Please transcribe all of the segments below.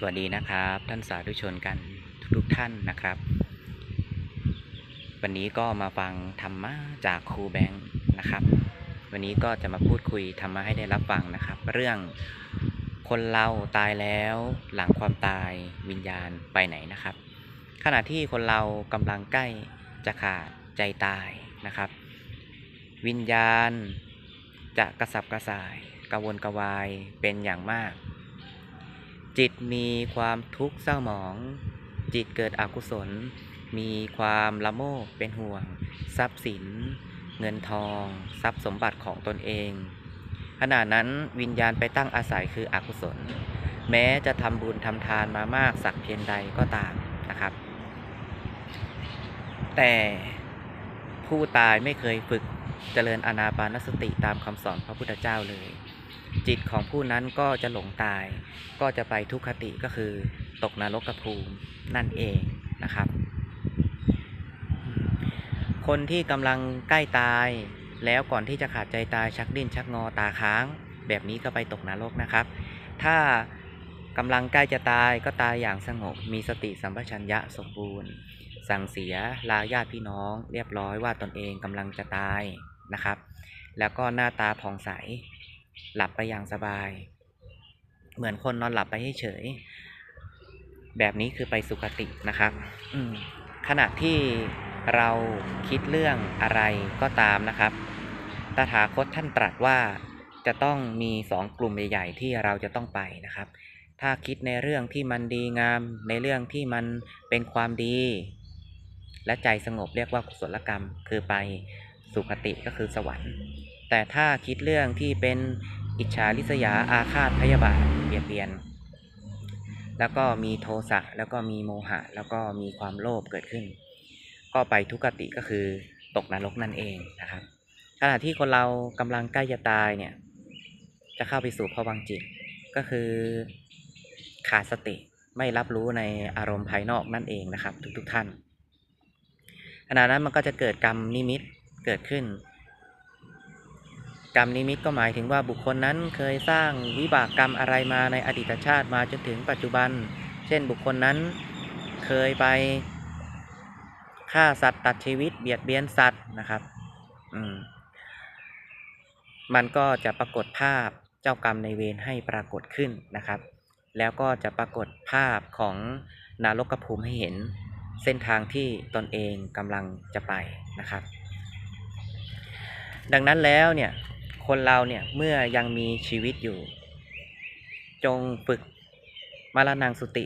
สวัสดีนะครับ ท่านสาธุชนกันทุกๆท่านนะครับ วันนี้ก็มาฟังธรรมะจากครูแบงค์นะครับ วันนี้ก็จะมาพูดคุยธรรมะให้ได้รับฟังนะครับ เรื่องคนเราตายแล้วหลังความตายวิญญาณไปไหนนะครับ ขณะที่คนเรากำลังใกล้จะขาดใจตายนะครับ วิญญาณจะกระสับกระส่ายกระวนกระวายเป็นอย่างมาก จิตมีความทุกข์เศร้าหมอง จิตเกิดอกุศล มีความละโมบเป็นห่วง ทรัพย์สิน เงินทอง ทรัพย์สมบัติของตนเอง ขณะนั้นวิญญาณไปตั้งอาศัยคืออกุศล แม้จะทำบุญทำทานมามากสักเพียงใดก็ตามนะครับ แต่ผู้ตายไม่เคยฝึกเจริญอานาปานสติตามคำสอนพระพุทธเจ้าเลย จิตของผู้นั้นก็จะหลงตาย ก็จะไปทุกขติก็คือตกนรกภูมินั่นเองนะครับ คนที่กำลังใกล้ตาย แล้วก่อนที่จะขาดใจตายชักดิ้นชักงอตาค้าง แบบนี้ก็ไปตกนรกนะครับ ถ้ากำลังใกล้จะตายก็ตายอย่างสงบ มีสติสัมปชัญญะสมบูรณ์ สั่งเสียลาญาติพี่น้อง เรียบร้อยว่าตนเองกำลังจะตายนะครับ แล้วก็หน้าตาผ่องใส หลับไปอย่างสบาย เหมือนคนนอนหลับไปเฉย แบบนี้คือไปสุคตินะครับ อืมขณะที่เราคิดเรื่องอะไรก็ตามนะครับ ตถาคตท่านตรัสว่าจะต้องมีสองกลุ่มใหญ่ ๆ ที่เราจะต้องไปนะครับ ถ้าคิดในเรื่องที่มันดีงาม ในเรื่องที่มันเป็นความดี และใจสงบเรียกว่ากุศลกรรม คือไปสุคติก็คือสวรรค์ แต่ถ้าคิดเรื่องที่เป็นอิจฉาริษยาอาฆาตพยาบาทเบียดเบียน แล้วก็มีโทสะแล้วก็มีโมหะ แล้วก็มีความโลภเกิดขึ้น ก็ไปทุกขติก็คือตกนรกนั่นเองนะครับขณะที่คนเรากำลังใกล้จะตายเนี่ยจะเข้าไปสู่ภวังจิต ก็คือขาดสติไม่รับรู้ในอารมณ์ภายนอกนั่นเองนะครับ ทุกๆท่านขณะนั้นมันก็จะเกิดกรรมนิมิตเกิดขึ้น กรรมนิมิตก็หมายถึงว่าบุคคลนั้นเคยสร้างวิบากกรรมอะไรมาในอดีตชาติมาจนถึงปัจจุบัน เช่นบุคคลนั้นเคยไปฆ่าสัตว์ตัดชีวิตเบียดเบียนสัตว์นะครับ อืม มันก็จะปรากฏภาพเจ้ากรรมในเวรให้ปรากฏขึ้นนะครับ แล้วก็จะปรากฏภาพของนรกภูมิให้เห็นเส้นทางที่ตนเองกำลังจะไปนะครับ ดังนั้นแล้วเนี่ย คนเราเนี่ยเมื่อยังมีชีวิตอยู่ จงฝึกมรณงสติ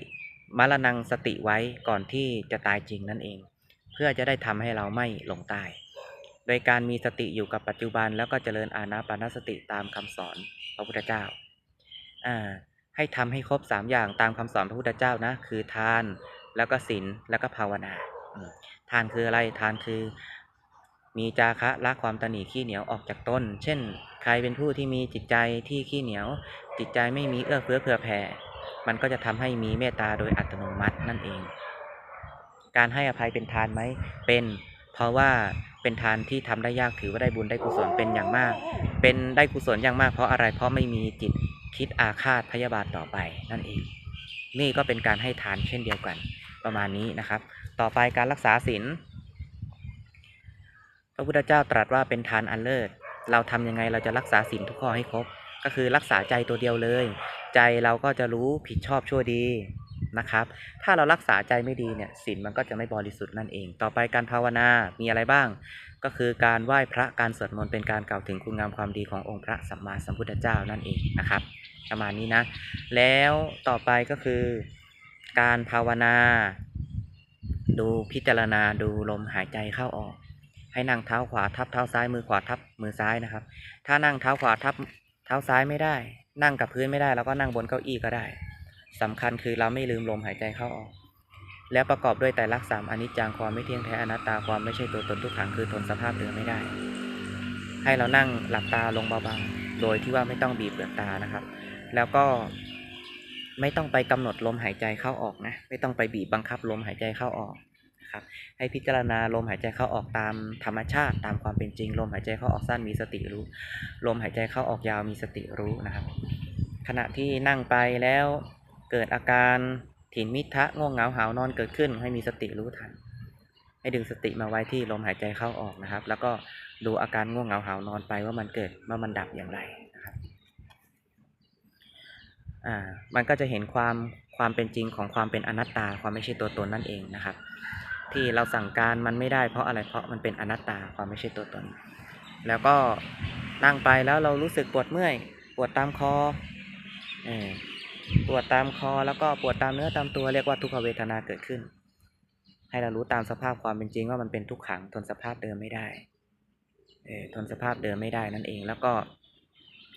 มรณงสติไว้ก่อนที่จะตายจริงนั่นเอง เพื่อจะได้ทำให้เราไม่หลงตาย โดยการมีสติอยู่กับปัจจุบันแล้วก็เจริญอานาปานสติตามคำสอนพระพุทธเจ้าอ่าให้ทำให้ครบสามอย่างตามคำสอนพระพุทธเจ้านะคือทานแล้วก็ศีลแล้วก็ภาวนาทานคืออะไรทานคือ มีจาคะละความตนีขี้เหนียวออกจากต้นเช่น ใครเป็นผู้ที่มีจิตใจที่ขี้เหนียว จิตใจไม่มีเอื้อเฟื้อเผื่อแผ่ มันก็จะทำให้มีเมตตาโดยอัตโนมัตินั่นเอง การให้อภัยเป็นทานไหม เป็น เพราะว่าเป็นทานที่ทำได้ยากถือว่าได้บุญได้กุศลเป็นอย่างมาก เป็นได้กุศลอย่างมากเพราะอะไร เพราะไม่มีจิตคิดอาฆาตพยาบาทต่อไปนั่นเอง นี่ก็เป็นการให้ทานเช่นเดียวกัน ประมาณนี้นะครับ ต่อไปการรักษาศีล พระพุทธเจ้าตรัสว่าเป็นทานอันเลิศ เราทำยังไงเราจะรักษาศีลทุกข้อให้ครบ ก็คือรักษาใจตัวเดียวเลย ใจเราก็จะรู้ผิดชอบชั่วดีนะครับ ถ้าเรารักษาใจไม่ดีเนี่ยศีลมันก็จะไม่บริสุทธิ์นั่นเอง ต่อไปการภาวนา มีอะไรบ้าง ก็คือการไหว้พระการสวดมนต์เป็นการกล่าวถึงคุณงามความดีขององค์พระสัมมาสัมพุทธเจ้านั่นเองนะครับ ประมาณนี้นะ แล้วต่อไปก็คือ การภาวนา ดูพิจารณาดูลมหายใจเข้าออก ให้นั่งเท้าขวาทับเท้าซ้ายมือขวาทับมือซ้ายนะครับ ถ้านั่งเท้าขวาทับเท้าซ้ายไม่ได้ นั่งกับพื้นไม่ได้เราก็นั่งบนเก้าอี้ก็ได้สำคัญคือเราไม่ลืมลมหายใจเข้าออก แล้วประกอบด้วยแต่ลักษามอนิจจังความไม่เที่ยงแท้อนัตตาความไม่ใช่ตัวตนทุกขังคือทนสภาพเดิมไม่ได้ ให้เรานั่งหลับตาลงเบาๆโดยที่ว่าไม่ต้องบีบเปลือกตานะครับ แล้วก็ไม่ต้องไปกำหนดลมหายใจเข้าออกนะ ไม่ต้องไปบีบบังคับลมหายใจเข้าออก นะครับ ให้พิจารณาลมหายใจเข้าออกตามธรรมชาติตามความเป็นจริง ลมหายใจเข้าออกสั้นมีสติรู้ ลมหายใจเข้าออกยาวมีสติรู้นะครับ ขณะที่นั่งไปแล้วเกิดอาการถินมิทะง่วงเหงาหานอนเกิดขึ้น ให้มีสติรู้ทัน ให้ดึงสติมาไว้ที่ลมหายใจเข้าออกนะครับ แล้วก็ดูอาการง่วงเหงาหานอนไปว่ามันเกิดว่ามันดับอย่างไรนะครับอ่ามันก็จะเห็นความความเป็นจริงของความเป็นอนัตตาความไม่ใช่ตัวตนนั่นเองนะครับ ที่เราสั่งการมันไม่ได้เพราะอะไรเพราะมันเป็นอนัตตาความไม่ใช่ตัวตน แล้วก็นั่งไปแล้วเรารู้สึกปวดเมื่อย ปวดตามคอปวดตามคอแล้วก็ปวดตามเนื้อตามตัวเรียกว่าทุกขเวทนาเกิดขึ้น ให้เรารู้ตามสภาพความเป็นจริงว่ามันเป็นทุกขังทนสภาพเดิมไม่ได้เอทนสภาพเดิมไม่ได้นั่นเอง แล้วก็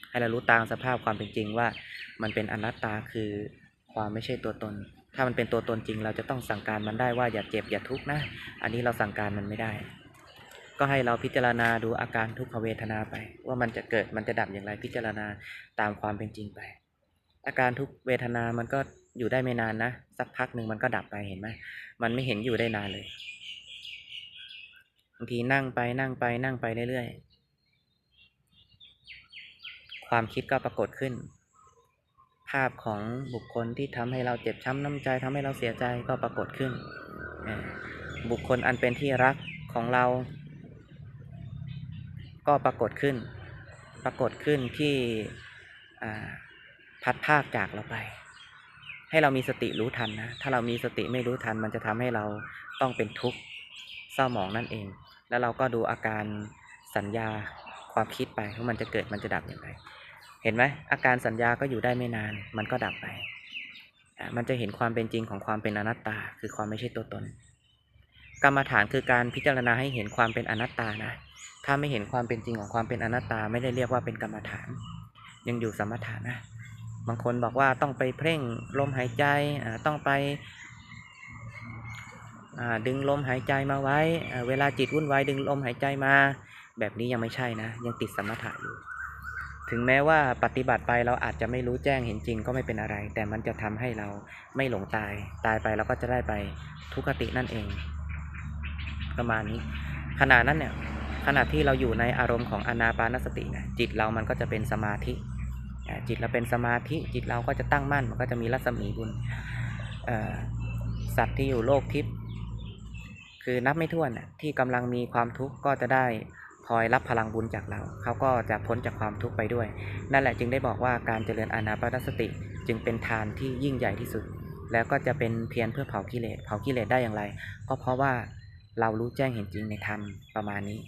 ให้เรารู้ตามสภาพความเป็นจริงว่ามันเป็นอนัตตาคือความไม่ใช่ตัวตน ถ้ามันเป็นตัวตนจริง เราจะต้องสั่งการมันได้ว่าอย่าเจ็บอย่าทุกข์นะ อันนี้เราสั่งการมันไม่ได้ ก็ให้เราพิจารณาดูอาการทุกขเวทนาไป ว่ามันจะเกิดมันจะดับอย่างไรพิจารณาตามความเป็นจริงไป อาการทุกเวทนามันก็อยู่ได้ไม่นานนะ สักพักหนึ่งมันก็ดับไปเห็นไหมมันไม่เห็นอยู่ได้นานเลยบางทีนั่งไปนั่งไปนั่งไปเรื่อยๆ ความคิดก็ปรากฏขึ้นาพของบุคคลที่ทำให้เราเจ็บช้ำน้ำใจทำให้เราเสียใจก็ปรากฏขึ้น บุคคลอันเป็นที่รักของเรา ก็ปรากฏขึ้น ปรากฏขึ้นที่พัดภาคจากเราไป ให้เรามีสติรู้ทันนะ ถ้าเรามีสติไม่รู้ทัน มันจะทำให้เราต้องเป็นทุกข์เศร้าหมองนั่นเอง แล้วเราก็ดูอาการสัญญาความคิดไปว่ามันจะเกิดมันจะดับอย่างไร เห็นไหมอาการสัญญาก็อยู่ได้ไม่นาน มันก็ดับไป มันจะเห็นความเป็นจริงของความเป็นอนัตตา คือความไม่ใช่ตัวตน กรรมฐานคือการพิจารณาให้เห็นความเป็นอนัตตานะ ถ้าไม่เห็นความเป็นจริงของความเป็นอนัตตาไม่ได้เรียกว่าเป็นกรรมฐาน ยังอยู่สมถะนะ บางคนบอกว่าต้องไปเพ่งลมหายใจ ต้องไปดึงลมหายใจมาไว้ เวลาจิตวุ่นวายดึงลมหายใจมา แบบนี้ยังไม่ใช่นะ ยังติดสมถะอยู่ ถึงแม้ว่าปฏิบัติไปเราอาจจะไม่รู้แจ้งเห็นจริงก็ไม่เป็นอะไร แต่มันจะทำให้เราไม่หลงตาย ตายไปเราก็จะได้ไปทุกขตินั่นเอง ประมาณนี้ ขณะนั้นเนี่ยขณะที่เราอยู่ในอารมณ์ของอนาปานสตินะจิตเรามันก็จะเป็นสมาธิ จิตเราเป็นสมาธิ จิตเราก็จะตั้งมั่นมันก็จะมีรัศมีบุญสัตว์ที่อยู่โลกทิพย์คือนับไม่ถ้วนที่กำลังมีความทุกข์ก็จะได้ คอยรับพลังบุญจากเรา เขาก็จะพ้นจากความทุกข์ไปด้วย นั่นแหละจึงได้บอกว่าการเจริญอานาปานสติ จึงเป็นทานที่ยิ่งใหญ่ที่สุด แล้วก็จะเป็นเพียรเพื่อเผากิเลส เผากิเลสได้อย่างไร ก็เพราะว่าเรารู้แจ้งเห็นจริงในธรรมประมาณนี้